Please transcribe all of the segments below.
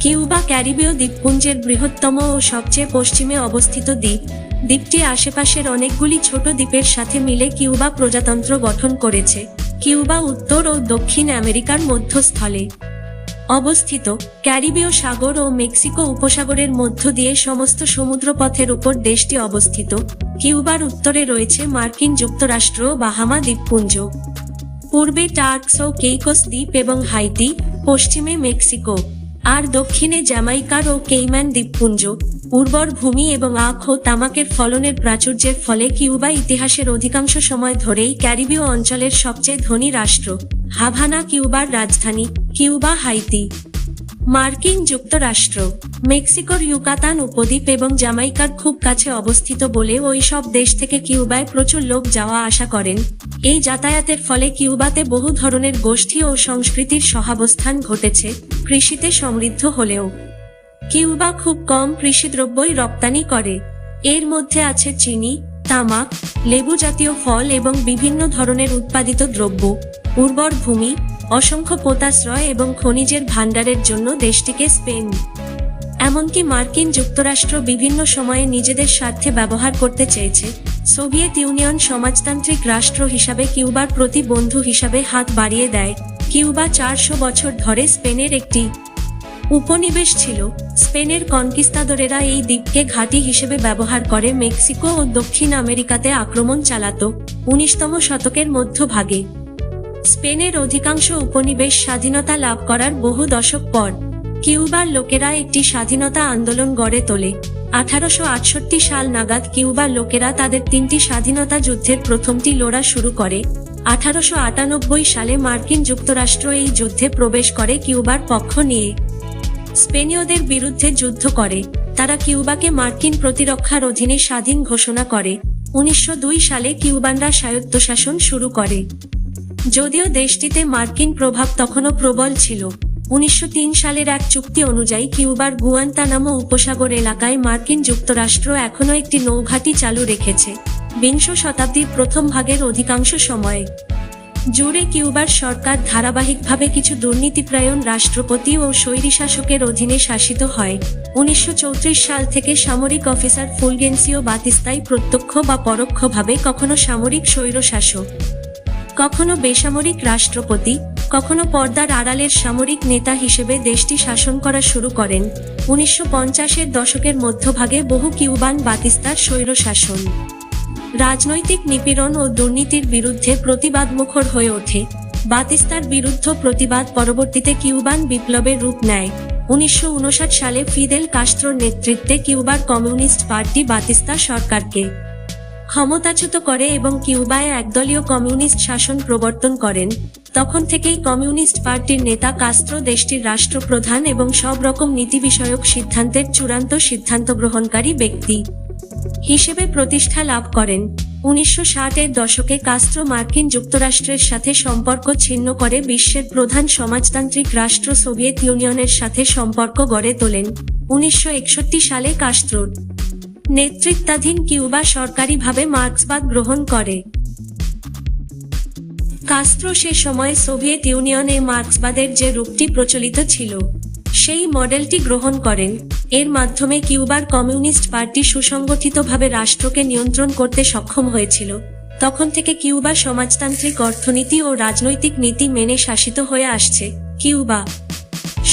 Cuba ক্যারিবীয় দ্বীপপুঞ্জের বৃহত্তম ও সবচেয়ে পশ্চিমে অবস্থিত দ্বীপ। দ্বীপটি আশেপাশের অনেকগুলি ছোট দ্বীপের সাথে মিলে কিউবা প্রজাতন্ত্র গঠন করেছে। কিউবা উত্তর ও দক্ষিণ আমেরিকার মধ্যস্থলে অবস্থিত। ক্যারিবীয় সাগর ও মেক্সিকো উপসাগরের মধ্য দিয়ে সমস্ত সমুদ্রপথের উপর দেশটি অবস্থিত। কিউবার উত্তরে রয়েছে মার্কিন যুক্তরাষ্ট্র বাহামা দ্বীপপুঞ্জ। পূর্বে টার্কস ও কেইকোস দ্বীপ এবং হাইতি, পশ্চিমে মেক্সিকো। আর দক্ষিণে জ্যামাইকার ও কেইম্যান দ্বীপপুঞ্জ, উর্বর ভূমি এবং আখ ও তামাকের ফলনের প্রাচুর্যের ফলে কিউবা ইতিহাসের অধিকাংশ সময় ধরেই ক্যারিবীয় অঞ্চলের সবচেয়ে ধনী রাষ্ট্র, হাভানা কিউবার রাজধানী, কিউবা হাইতি। মার্কিন যুক্তরাষ্ট্র, মেক্সিকোর ইউকাতান উপদ্বীপ এবং জামাইকার খুব কাছে অবস্থিত বলে ওই সব দেশ থেকে কিউবায় প্রচুর লোক যাওয়া আসা করেন। এই যাতায়াতের ফলে কিউবাতে বহু ধরনের গোষ্ঠী ও সংস্কৃতির সহাবস্থান ঘটেছে, কৃষিতে সমৃদ্ধ হলেও। কিউবা খুব কম কৃষিদ্রব্যই রপ্তানি করে। এর মধ্যে আছে চিনি, তামাক লেবু জাতীয় ফল এবং বিভিন্ন ধরনের উৎপাদিত দ্রব্য, উর্বর ভূমি অসংখ্য পোতাশ্রয় এবং খনিজের ভাণ্ডারের জন্য দেশটিকে স্পেন। এমনকি মার্কিন যুক্তরাষ্ট্র বিভিন্ন সময়ে নিজেদের স্বার্থে ব্যবহার করতে চেয়েছে। সোভিয়েত ইউনিয়ন সমাজতান্ত্রিক রাষ্ট্র হিসাবে কিউবার প্রতি বন্ধু হিসাবে হাত বাড়িয়ে দেয়। কিউবা চারশো বছর ধরে স্পেনের একটি উপনিবেশ ছিল। স্পেনের কনকিস্তাদোরেরা এই দ্বীপকে ঘাঁটি হিসেবে ব্যবহার করে মেক্সিকো ও দক্ষিণ আমেরিকাতে আক্রমণ চালাত। উনিশতম শতকের মধ্যভাগে। স্পেনের অধিকাংশ উপনিবেশ স্বাধীনতা লাভ করার বহু দশক পর, কিউবার লোকেরা একটি স্বাধীনতা আন্দোলন গড়ে তোলে। আঠারোশো আটষট্টি সাল নাগাদ কিউবার লোকেরা তাদের তিনটি স্বাধীনতা যুদ্ধের প্রথমটি লড়া শুরু করে। আঠারোশো আটানব্বই সালে মার্কিন যুক্তরাষ্ট্র এই যুদ্ধে প্রবেশ করে কিউবার পক্ষ নিয়ে। স্পেনীয়দের বিরুদ্ধে যুদ্ধ করে। তারা কিউবাকে মার্কিন প্রতিরক্ষার অধীনে স্বাধীন ঘোষণা করে। উনিশশো দুই সালে কিউবানরা স্বায়ত্তশাসন শুরু করে। যদিও দেশটিতে মার্কিন প্রভাব তখনও প্রবল ছিল, উনিশশো তিন সালের এক চুক্তি অনুযায়ী কিউবার গুয়ান্তানামো উপসাগর এলাকায় মার্কিন যুক্তরাষ্ট্র এখনও একটি নৌঘাঁটি চালু রেখেছে, বিংশ শতাব্দীর প্রথম ভাগের অধিকাংশ সময়ে। জুড়ে কিউবার সরকার ধারাবাহিকভাবে কিছু দুর্নীতিপ্রায়ণ রাষ্ট্রপতি ও স্বৈরীশাসকের অধীনে শাসিত হয়, উনিশশো চৌত্রিশ সাল থেকে সামরিক অফিসার ফুলগেন্সিও বাতিস্তাই প্রত্যক্ষ বা পরোক্ষভাবে কখনো সামরিক স্বৈরশাসক। কখনো বেসামরিক রাষ্ট্রপতি, কখনো পর্দার আড়ালের সামরিক নেতা হিসেবে দেশটি শাসন করা শুরু করেন। উনিশশো পঞ্চাশের দশকের মধ্যভাগে বহু কিউবান বাতিস্তার স্বৈরশাসন। রাজনৈতিক নিপীড়ন ও দুর্নীতির বিরুদ্ধে প্রতিবাদমুখর হয়ে ওঠে। বাতিস্তার বিরুদ্ধ প্রতিবাদ পরবর্তীতে কিউবান বিপ্লবের রূপ নেয়। উনিশশো উনষাট সালে ফিদেল কাস্ত্রোর নেতৃত্বে কিউবার কমিউনিস্ট পার্টি বাতিস্তা সরকারকে ক্ষমতাচ্যুত করে এবং কিউবায় একদলীয় কমিউনিস্ট শাসন প্রবর্তন করেন, তখন থেকেই কমিউনিস্ট পার্টির নেতা কাস্ত্রো দেশটির রাষ্ট্রপ্রধান এবং সব রকম নীতি বিষয়ক সিদ্ধান্তের চূড়ান্ত সিদ্ধান্ত গ্রহণকারী ব্যক্তি হিসেবে প্রতিষ্ঠা লাভ করেন। উনিশশো এর দশকে কাস্ত্রো মার্কিন যুক্তরাষ্ট্রের সাথে সম্পর্ক ছিন্ন করে বিশ্বের প্রধান সমাজতান্ত্রিক রাষ্ট্র সোভিয়েত ইউনিয়নের সাথে সম্পর্ক গড়ে তোলেন। উনিশশো একষট্টি সালে কাস্ত্রোর নেতৃত্বাধীন কিউবা সরকারিভাবে মার্ক্সবাদ গ্রহণ করে। কাস্ত্রো সে সময় সোভিয়েত ইউনিয়নে মার্ক্সবাদের যে রূপটি প্রচলিত ছিল, সেই মডেলটি গ্রহণ করেন। এর মাধ্যমে কিউবার কমিউনিস্ট পার্টি সুসংগঠিতভাবে রাষ্ট্রকে নিয়ন্ত্রণ করতে সক্ষম হয়েছিল। তখন থেকে কিউবা সমাজতান্ত্রিক অর্থনীতি ও রাজনৈতিক নীতি মেনে শাসিত হয়ে আসছে। কিউবা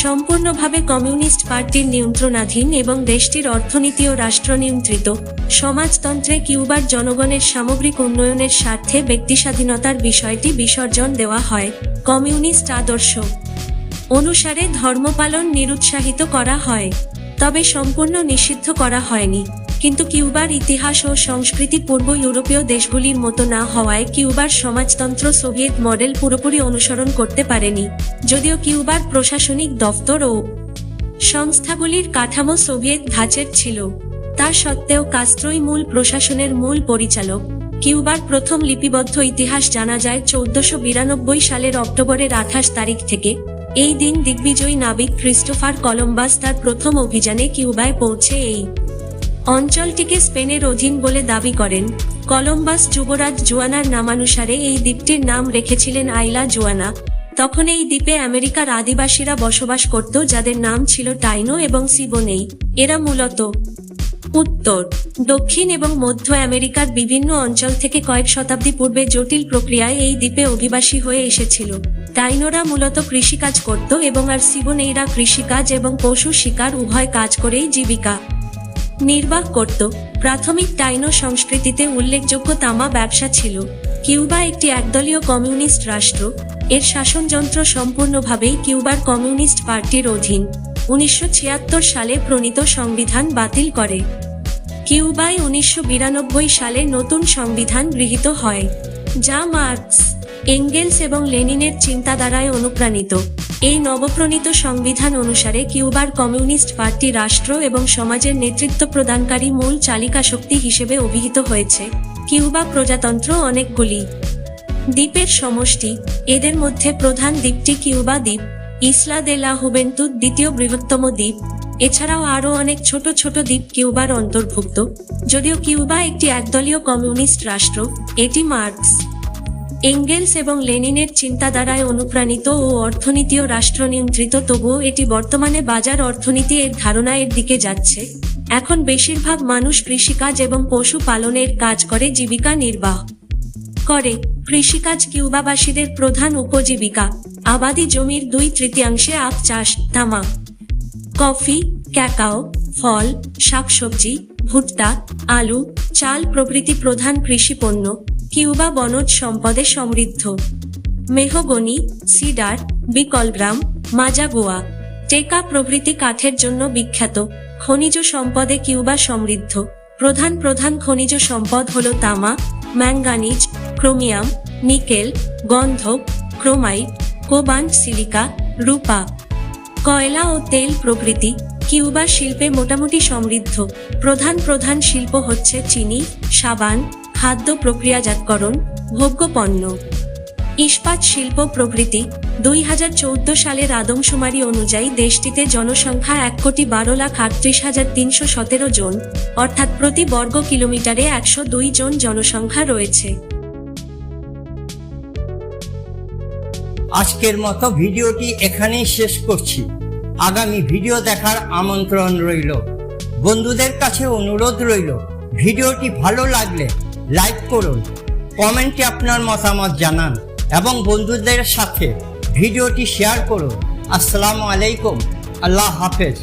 সম্পূর্ণভাবে কমিউনিস্ট পার্টির নিয়ন্ত্রণাধীন এবং দেশটির অর্থনীতি ও রাষ্ট্র নিয়ন্ত্রিত সমাজতন্ত্রে কিউবার জনগণের সামগ্রিক উন্নয়নের স্বার্থে ব্যক্তি স্বাধীনতার বিষয়টি বিসর্জন দেওয়া হয়, কমিউনিস্ট আদর্শ। অনুসারে ধর্মপালন নিরুৎসাহিত করা হয়, তবে সম্পূর্ণ নিষিদ্ধ করা হয়নি। কিন্তু কিউবার ইতিহাস ও সংস্কৃতি পূর্ব ইউরোপীয় দেশগুলির মতো না হওয়ায় কিউবার সমাজতন্ত্র সোভিয়েত মডেল পুরোপুরি অনুসরণ করতে পারেনি, যদিও কিউবার প্রশাসনিক দফতর ও সংস্থাগুলির কাঠামো সোভিয়েত ধাঁচের ছিল। তা সত্ত্বেও কাস্ত্রোই মূল প্রশাসনের মূল পরিচালক। কিউবার প্রথম লিপিবদ্ধ ইতিহাস জানা যায় চৌদ্দশো বিরানব্বই সালের অক্টোবরের আঠাশ তারিখ থেকে। এই দিন দিগ্বিজয়ী নাবিক ক্রিস্টোফার কলম্বাস তার প্রথম অভিযানে কিউবায় পৌঁছে এই অঞ্চলটিকে স্পেনের অধীন বলে দাবি করেন। কলম্বাস যুবরাজ জুয়ানার নামানুসারে এই দ্বীপটির নাম রেখেছিলেন আইলা জুয়ানা। তখন এই দ্বীপে আমেরিকার আদিবাসীরা বসবাস করত, যাদের নাম ছিল টাইনো এবং সিবোনেই। এরা মূলত উত্তর, দক্ষিণ এবং মধ্য আমেরিকার বিভিন্ন অঞ্চল থেকে কয়েক শতাব্দী পূর্বে জটিল প্রক্রিয়ায় এই দ্বীপে অভিবাসী হয়ে এসেছিল। টাইনোরা মূলত কৃষিকাজ করত এবং আর সিবোনেইরা কৃষিকাজ এবং পশু শিকার উভয় কাজ করেই জীবিকা নির্বাহ করত। প্রাথমিক টাইনো সংস্কৃতিতে উল্লেখযোগ্য তামা ব্যবসা ছিল। কিউবা একটি একদলীয় কমিউনিস্ট রাষ্ট্র। এর শাসনযন্ত্র সম্পূর্ণভাবেই কিউবার কমিউনিস্ট পার্টির অধীন। উনিশশো ছিয়াত্তর সালে প্রণীত সংবিধান বাতিল করে। কিউবায় উনিশশো বিরানব্বই সালে নতুন সংবিধান গৃহীত হয়, যা মার্কস, এঙ্গেলস এবং লেনিনের চিন্তাধারায় অনুপ্রাণিত। এই নবপ্রণীত সংবিধান অনুসারে কিউবার কমিউনিস্ট পার্টি রাষ্ট্র এবং সমাজের নেতৃত্ব প্রদানকারী মূল চালিকা শক্তি হিসেবে অভিহিত হয়েছে। কিউবা প্রজাতন্ত্র অনেকগুলি। দ্বীপের সমষ্টি, এদের মধ্যে প্রধান দ্বীপটি কিউবা দ্বীপ। ইসলা দে লা হুবেন্তুদ দ্বিতীয় বৃহত্তম দ্বীপ। এছাড়াও আরও অনেক ছোট ছোট দ্বীপ কিউবার অন্তর্ভুক্ত। যদিও কিউবা একটি একদলীয় কমিউনিস্ট রাষ্ট্র, এটি মার্কস। এঙ্গেলস এবং লেনিনের চিন্তাধারায় অনুপ্রাণিত ও অর্থনীতি ও রাষ্ট্র নিয়ন্ত্রিত তবুও এটি বর্তমানে বাজার অর্থনীতি এর ধারণা এর দিকে যাচ্ছে। এখন বেশিরভাগ মানুষ কৃষিকাজ এবং পশু পালনের কাজ করে, জীবিকা নির্বাহ করে। কৃষিকাজ কিউবাবাসীদের প্রধান উপজীবিকা। আবাদি জমির দুই তৃতীয়াংশে আখ চাষ তামাক কফি, ক্যাকাও, ফল, শাকসবজি, ভুট্টা, আলু, চাল প্রভৃতি প্রধান কৃষি পণ্য। কিউবা বনজ সম্পদে সমৃদ্ধ। মেহগনি, সিডার, বিকলগ্রাম, মাজাগোয়া, টেকা প্রভৃতি কাঠের জন্য বিখ্যাত। খনিজ সম্পদে কিউবা সমৃদ্ধ। প্রধান প্রধান খনিজ সম্পদ হল তামা, ম্যাঙ্গানিজ, ক্রোমিয়াম, নিকেল, গন্ধক, ক্রোমাইট কোবাল্ট সিলিকা, রূপা। কয়লা ও তেল প্রভৃতি কিউবা শিল্পে মোটামুটি সমৃদ্ধ। প্রধান প্রধান শিল্প হচ্ছে চিনি, সাবান খাদ্য প্রক্রিয়াজাতকরণ, ভোগ্যপণ্য। ইস্পাত শিল্প প্রভৃতি দুই হাজার চৌদ্দ সালের আদমশুমারি অনুযায়ী দেশটিতে জনসংখ্যা এক কোটি বারো লাখ আটত্রিশ হাজার তিনশো সতেরো জন, অর্থাৎ প্রতি বর্গ কিলোমিটারে একশো দুই জন জনসংখ্যা রয়েছে। আজকের মতো ভিডিওটি এখানেই শেষ করছি। আগামী ভিডিও দেখার আমন্ত্রণ রইল। বন্ধুদের কাছে অনুরোধ রইল, ভিডিওটি ভালো লাগলে লাইক করুন, কমেন্টে আপনার মতামত জানান এবং বন্ধুদের সাথে ভিডিওটি শেয়ার করুন। আসসালামু আলাইকুম, আল্লাহ হাফেজ।